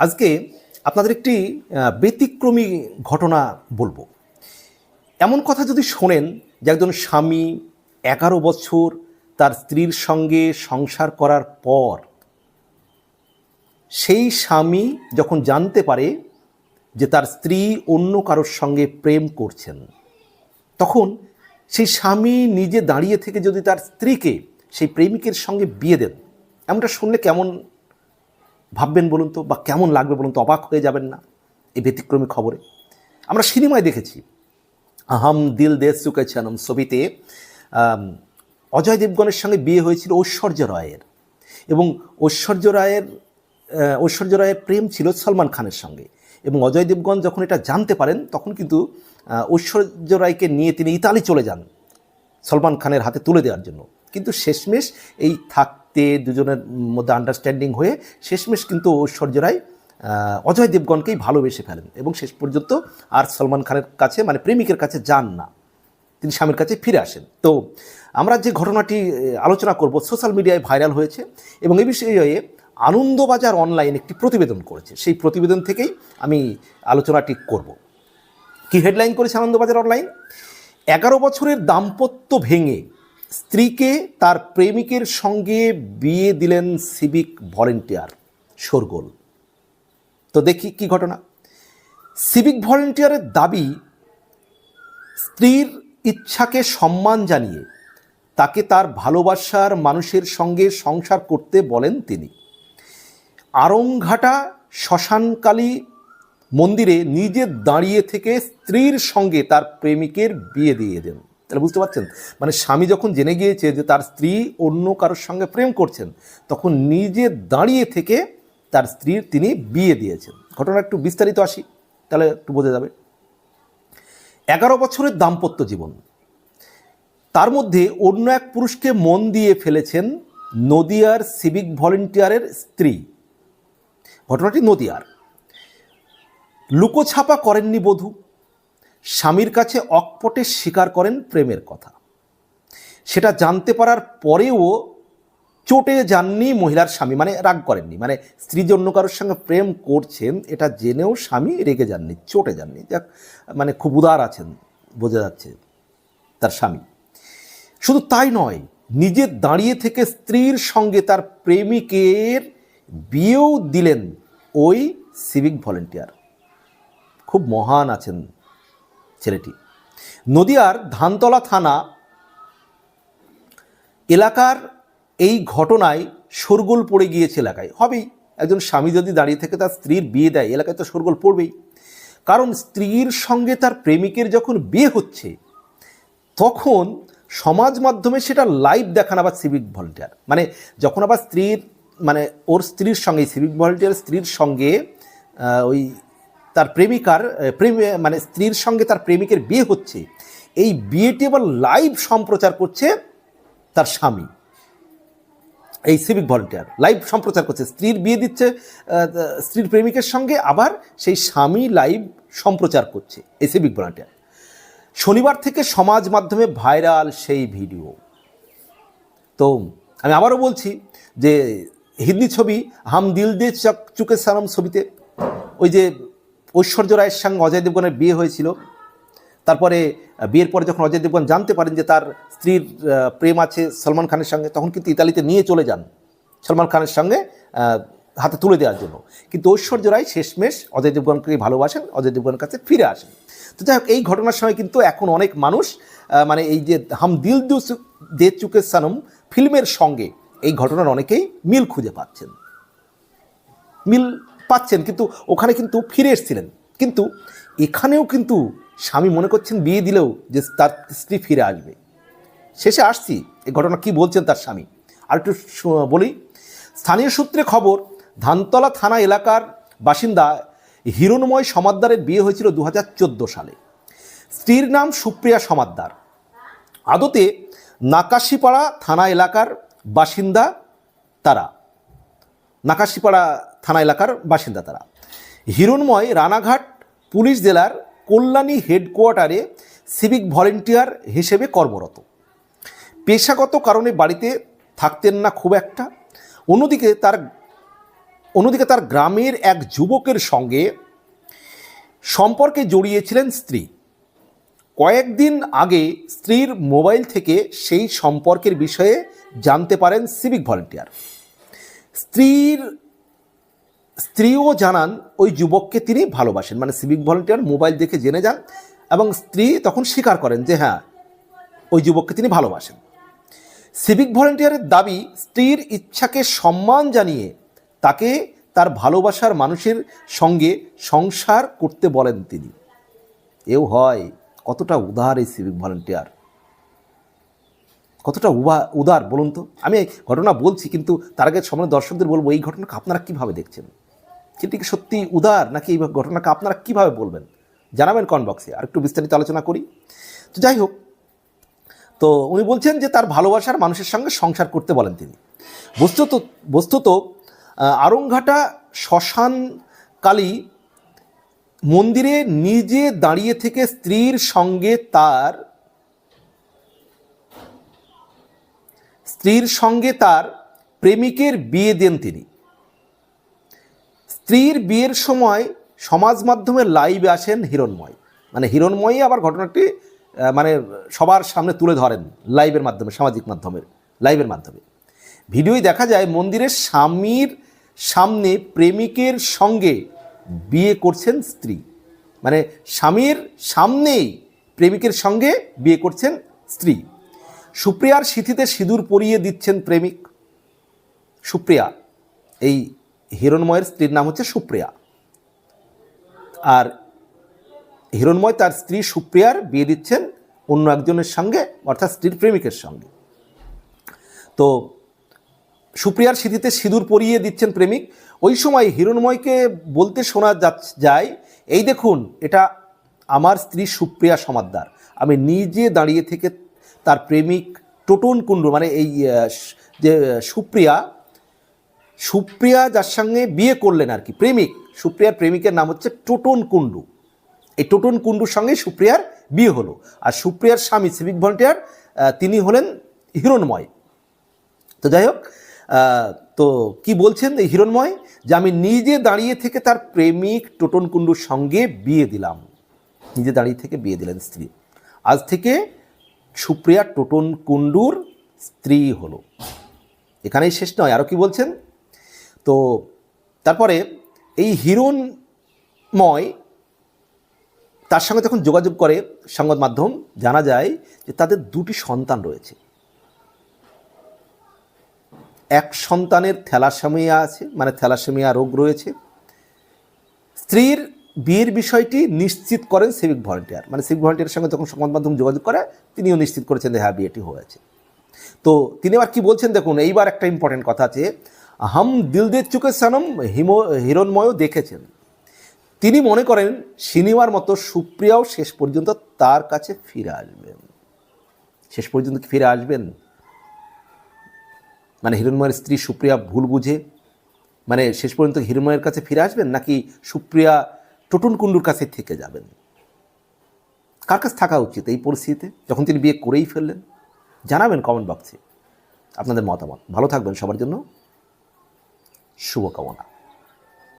আজকে আপনাদের একটি ব্যতিক্রমী ঘটনা বলব। এমন কথা যদি শোনেন যে একজন স্বামী এগারো বছর তার স্ত্রীর সঙ্গে সংসার করার পর সেই স্বামী যখন জানতে পারে যে তার স্ত্রী অন্য কারোর সঙ্গে প্রেম করছেন, তখন সেই স্বামী নিজে দাঁড়িয়ে থেকে যদি তার স্ত্রীকে সেই প্রেমিকের সঙ্গে বিয়ে দেন, এমনটা শুনলে কেমন ভাববেন বলুন তো, বা কেমন লাগবে বলুন তো, অবাক হয়ে যাবেন না এই ব্যতিক্রমী খবরে? আমরা সিনেমায় দেখেছি। আহাম দিল দে চুকে ছানম ছবিতে অজয় দেবগণের সঙ্গে বিয়ে হয়েছিল ঐশ্বর্য রায়ের। এবং ঐশ্বর্য রায়ের ঐশ্বর্য রায়ের প্রেম ছিল সলমান খানের সঙ্গে। এবং অজয় দেবগণ যখন এটা জানতে পারেন, তখন কিন্তু ঐশ্বর্য রায়কে নিয়ে তিনি ইতালি চলে যান সলমান খানের হাতে তুলে দেওয়ার জন্য। কিন্তু শেষমেশ এই থাকতে দুজনের মধ্যে আন্ডারস্ট্যান্ডিং হয়ে শেষমেশ কিন্তু ঐশ্বর্য রায় অজয় দেবগণকেই ভালোবেসে ফেলেন এবং শেষ পর্যন্ত আর সলমান খানের কাছে মানে প্রেমিকের কাছে যান না। তিনি স্বামীর কাছে ফিরে আসেন। তো আমরা যে ঘটনাটি আলোচনা করব সোশ্যাল মিডিয়ায় ভাইরাল হয়েছে এবং এ বিষয়ে আনন্দবাজার অনলাইন একটি প্রতিবেদন করেছে। সেই প্রতিবেদন থেকেই আমি আলোচনাটি করব। কি হেডলাইন করেছে আনন্দবাজার অনলাইন এগারো বছরের দাম্পত্য ভেঙে স্ত্রীকে তার প্রেমিকের সঙ্গে বিয়ে দিলেন সিভিক ভলেন্টিয়ার শোরগোল। তো দেখি কি ঘটনা। সিভিক ভলেন্টিয়ারের দাবি, স্ত্রীর ইচ্ছাকে সম্মান জানিয়ে তাকে তার ভালোবাসার মানুষের সঙ্গে সংসার করতে বলেন তিনি। আরংঘাটা শ্মশানকালী মন্দিরে নিজে দাঁড়িয়ে থেকে স্ত্রীর সঙ্গে তার প্রেমিকের বিয়ে দিয়ে দেন। তাহলে বুঝতে পারছেন? মানে স্বামী যখন জেনে গিয়েছে যে তার স্ত্রী অন্য কারোর সঙ্গে প্রেম করছেন, তখন নিজে দাঁড়িয়ে থেকে তার স্ত্রীর তিনি বিয়ে দিয়েছেন। ঘটনা একটু বিস্তারিত আসি, তাহলে একটু বোঝা যাবে। এগারো বছরের দাম্পত্য জীবন। তার মধ্যে অন্য এক পুরুষকে মন দিয়ে ফেলেছেন নদিয়ার সিভিক ভলেন্টিয়ারের স্ত্রী। ঘটনাটি নদিয়ার। লুকোছাপা করেননি বধূ। স্বামীর কাছে অকপটে স্বীকার করেন প্রেমের কথা। সেটা জানতে পারার পরেও চটে যাননি মহিলার স্বামী মানে রাগ করেননি। মানে স্ত্রী যে অন্য কারোর সঙ্গে প্রেম করছেন, এটা জেনেও স্বামী রেগে যাননি, চটে যাননি। যাক মানে খুব উদার আছেন, বোঝা যাচ্ছে তার স্বামী। শুধু তাই নয়, নিজে দাঁড়িয়ে থেকে স্ত্রীর সঙ্গে তার প্রেমিকের বিয়েও দিলেন ওই সিভিক ভলেন্টিয়ার খুব মহান আছেন ছেলেটি। নদিয়ার ধানতলা থানা এলাকার এই ঘটনায় শোরগোল পড়ে গিয়েছে এলাকায়। হবেই, একজন স্বামী যদি দাঁড়িয়ে থেকে তার স্ত্রীর বিয়ে দেয়, এলাকায় তো শোরগোল পড়বেই। কারণ স্ত্রীর সঙ্গে তার প্রেমিকের যখন বিয়ে হচ্ছে, তখন সমাজ মাধ্যমে সেটা লাইভ দেখান আবার সিভিক ভলেন্টিয়ার। মানে যখন আবার স্ত্রীর মানে ওর স্ত্রীর সঙ্গে সিভিক ভলেন্টিয়ার স্ত্রীর সঙ্গে ওই তার প্রেমিকার প্রেম মানে স্ত্রীর সঙ্গে তার প্রেমিকের বিয়ে হচ্ছে। এই বিয়েটি আবার লাইভ সম্প্রচার করছে তার স্বামী। এই সিভিক ভলেন্টিয়ার লাইভ সম্প্রচার করছে। স্ত্রীর বিয়ে দিচ্ছে স্ত্রীর প্রেমিকের সঙ্গে আবার সেই স্বামী লাইভ সম্প্রচার করছে, এই সিভিক ভলেন্টিয়ার শনিবার থেকে সমাজ মাধ্যমে ভাইরাল সেই ভিডিও। তো আমি আবারও বলছি যে হিন্দি ছবি হাম দিল দে চক চুকে সালাম ছবিতে, ওই যে ঐশ্বর্য রায়ের সঙ্গে অজয় দেবগণের বিয়ে হয়েছিল। তারপরে বিয়ের পরে যখন অজয় দেবগণ জানতে পারেন যে তার স্ত্রীর প্রেম আছে সলমান খানের সঙ্গে, তখন কিন্তু ইতালিতে নিয়ে চলে যান সলমান খানের সঙ্গে হাতে তুলে দেওয়ার জন্য। কিন্তু ঐশ্বর্য রায় শেষমেশ অজয় দেবগণকে ভালোবাসেন, অজয় দেবগণের কাছে ফিরে আসেন। তো যাই হোক, এই ঘটনার সময় কিন্তু এখন অনেক মানুষ মানে এই যে হাম দিল দু দে চুকে সানম ফিল্মের সঙ্গে এই ঘটনার অনেকেই মিল খুঁজে পাচ্ছেন। মিল পাচ্ছেন, কিন্তু ওখানে কিন্তু ফিরে এসেছিলেন। কিন্তু এখানেও কিন্তু স্বামী মনে করছেন বিয়ে দিলেও যে তার স্ত্রী ফিরে আসবে। শেষে আসছি এই ঘটনা কি বলছেন তার স্বামী? আর একটু বলি, স্থানীয় সূত্রে খবর, ধানতলা থানা এলাকার বাসিন্দা হিরণময় সমাদ্দারের বিয়ে হয়েছিল দু হাজার চোদ্দ সালে। স্ত্রীর নাম সুপ্রিয়া সমাদ্দার। আদতে নাকাশিপাড়া থানা এলাকার বাসিন্দা তারা। নাকাশিপাড়া থানা এলাকার বাসিন্দা তারা হিরণময় রানাঘাট পুলিশ জেলার কল্যাণী হেডকোয়ার্টারে সিভিক ভলেন্টিয়ার হিসেবে কর্মরত। পেশাগত কারণে বাড়িতে থাকতেন না খুব একটা। অন্যদিকে তার অন্যদিকে তার গ্রামের এক যুবকের সঙ্গে সম্পর্কে জড়িয়েছিলেন স্ত্রী। কয়েকদিন আগে স্ত্রীর মোবাইল থেকে সেই সম্পর্কের বিষয়ে জানতে পারেন সিভিক ভলেন্টিয়ার। স্ত্রীর স্ত্রীও জানান, ওই যুবককে তিনি ভালোবাসেন। মানে সিভিক ভলেন্টিয়ার মোবাইল দেখে জেনে যান এবং স্ত্রী তখন স্বীকার করেন যে হ্যাঁ ওই যুবককে তিনি ভালোবাসেন। সিভিক ভলেন্টিয়ারের দাবি, স্ত্রীর ইচ্ছাকে সম্মান জানিয়ে তাকে তার ভালোবাসার মানুষের সঙ্গে সংসার করতে বলেন তিনি। এও হয়, কতটা উদার এই সিভিক ভলেন্টিয়ার কতটা উবা, উদার, বলুন তো। আমি ঘটনা বলছি, কিন্তু তার আগে সময় দর্শকদের বলব, এই ঘটনাকে আপনারা কীভাবে দেখছেন? সেটি কি সত্যি উদার নাকি এই ঘটনাকে আপনারা কীভাবে বলবেন? জানাবেন কমেন্ট বক্সে। আর একটু বিস্তারিত আলোচনা করি। তো যাই হোক, তো উনি বলছেন যে তার ভালোবাসার মানুষের সঙ্গে সংসার করতে বলেন তিনি। বস্তুত বস্তুত আরংঘাটা শ্মশানকালী মন্দিরে নিজে দাঁড়িয়ে থেকে স্ত্রীর সঙ্গে তার, স্ত্রীর সঙ্গে তার প্রেমিকের বিয়ে দেন তিনি। স্ত্রীর বিয়ের সময় সমাজ মাধ্যমে লাইভে আসেন হিরণময়। মানে হিরণময়ই আবার ঘটনাটি মানে সবার সামনে তুলে ধরেন লাইভের মাধ্যমে, সামাজিক মাধ্যমের লাইভের মাধ্যমে। ভিডিওয় দেখা যায় মন্দিরের স্বামীর সামনে প্রেমিকের সঙ্গে বিয়ে করছেন স্ত্রী। মানে স্বামীর সামনেই প্রেমিকের সঙ্গে বিয়ে করছেন স্ত্রী। সুপ্রিয়ার সিথিতে সিঁদুর পরিয়ে দিচ্ছেন প্রেমিক। সুপ্রিয়া, এই হিরণময়ের স্ত্রীর নাম হচ্ছে সুপ্রিয়া। আর হিরণময় তার স্ত্রী সুপ্রিয়ার বিয়ে দিচ্ছেন অন্য একজনের সঙ্গে, অর্থাৎ স্ত্রীর প্রেমিকের সঙ্গে। তো সুপ্রিয়ার স্মৃতিতে সিঁদুর পরিয়ে দিচ্ছেন প্রেমিক। ওই সময় হিরণময়কে বলতে শোনা যায়, এই দেখুন, এটা আমার স্ত্রী সুপ্রিয়া সমাদ্দার। আমি নিজে দাঁড়িয়ে থেকে তার প্রেমিক টোটন কুণ্ডু মানে এই যে সুপ্রিয়া সুপ্রিয়া যার সঙ্গে বিয়ে করলেন আর কি, প্রেমিক। সুপ্রিয়ার প্রেমিকের নাম হচ্ছে টোটন কুণ্ডু। এই টোটন কুণ্ডুর সঙ্গে সুপ্রিয়ার বিয়ে হলো। আর সুপ্রিয়ার স্বামী সিভিক ভলেন্টিয়ার তিনি হলেন হিরণময়। তো যাই হোক তো কি বলছেন এই হিরণময়? যে আমি নিজে দাঁড়িয়ে থেকে তার প্রেমিক টোটন কুণ্ডুর সঙ্গে বিয়ে দিলাম। নিজে দাঁড়িয়ে থেকে বিয়ে দিলেন স্ত্রী। আজ থেকে সুপ্রিয়া টোটন কুণ্ডুর স্ত্রী হলো। এখানেই শেষ নয়। আরও কি বলছেন? তো তারপরে এই হিরণময় তার সঙ্গে যখন যোগাযোগ করে সংবাদ মাধ্যম। জানা যায় যে তাদের দুটি সন্তান রয়েছে। এক সন্তানের থ্যালাসেমিয়া আছে মানে থ্যালাসেমিয়া রোগ রয়েছে। স্ত্রীর বিয়ের বিষয়টি নিশ্চিত করেন সিভিক ভলেন্টিয়ার মানে সিভিক ভলেন্টিয়ারের সঙ্গে যখন সংবাদ মাধ্যম যোগাযোগ করে, তিনিও নিশ্চিত করেছেন যে হ্যাঁ বিয়েটি হয়েছে। তো তিনি আবার কি বলছেন দেখুন, এইবার একটা ইম্পর্টেন্ট কথা আছে হাম দিল দে চুকে সানম হিমো, হিরণময়ও দেখেছেন। তিনি মনে করেন, সিনেমার মতো সুপ্রিয়াও শেষ পর্যন্ত তার কাছে ফিরে আসবেন। শেষ পর্যন্ত ফিরে আসবেন? মানে হিরণময়ের স্ত্রী সুপ্রিয়া ভুল বুঝে মানে শেষ পর্যন্ত হিরণময়ের কাছে ফিরে আসবেন, নাকি সুপ্রিয়া টোটন কুণ্ডুর কাছে থেকে যাবেন? কার কাছে থাকা উচিত এই পরিস্থিতিতে? যখন তিনি বিয়ে করেই ফেললেন, জানাবেন কমেন্ট বক্সে আপনাদের মতামত। ভালো থাকবেন সবার জন্য। 是我搞忘了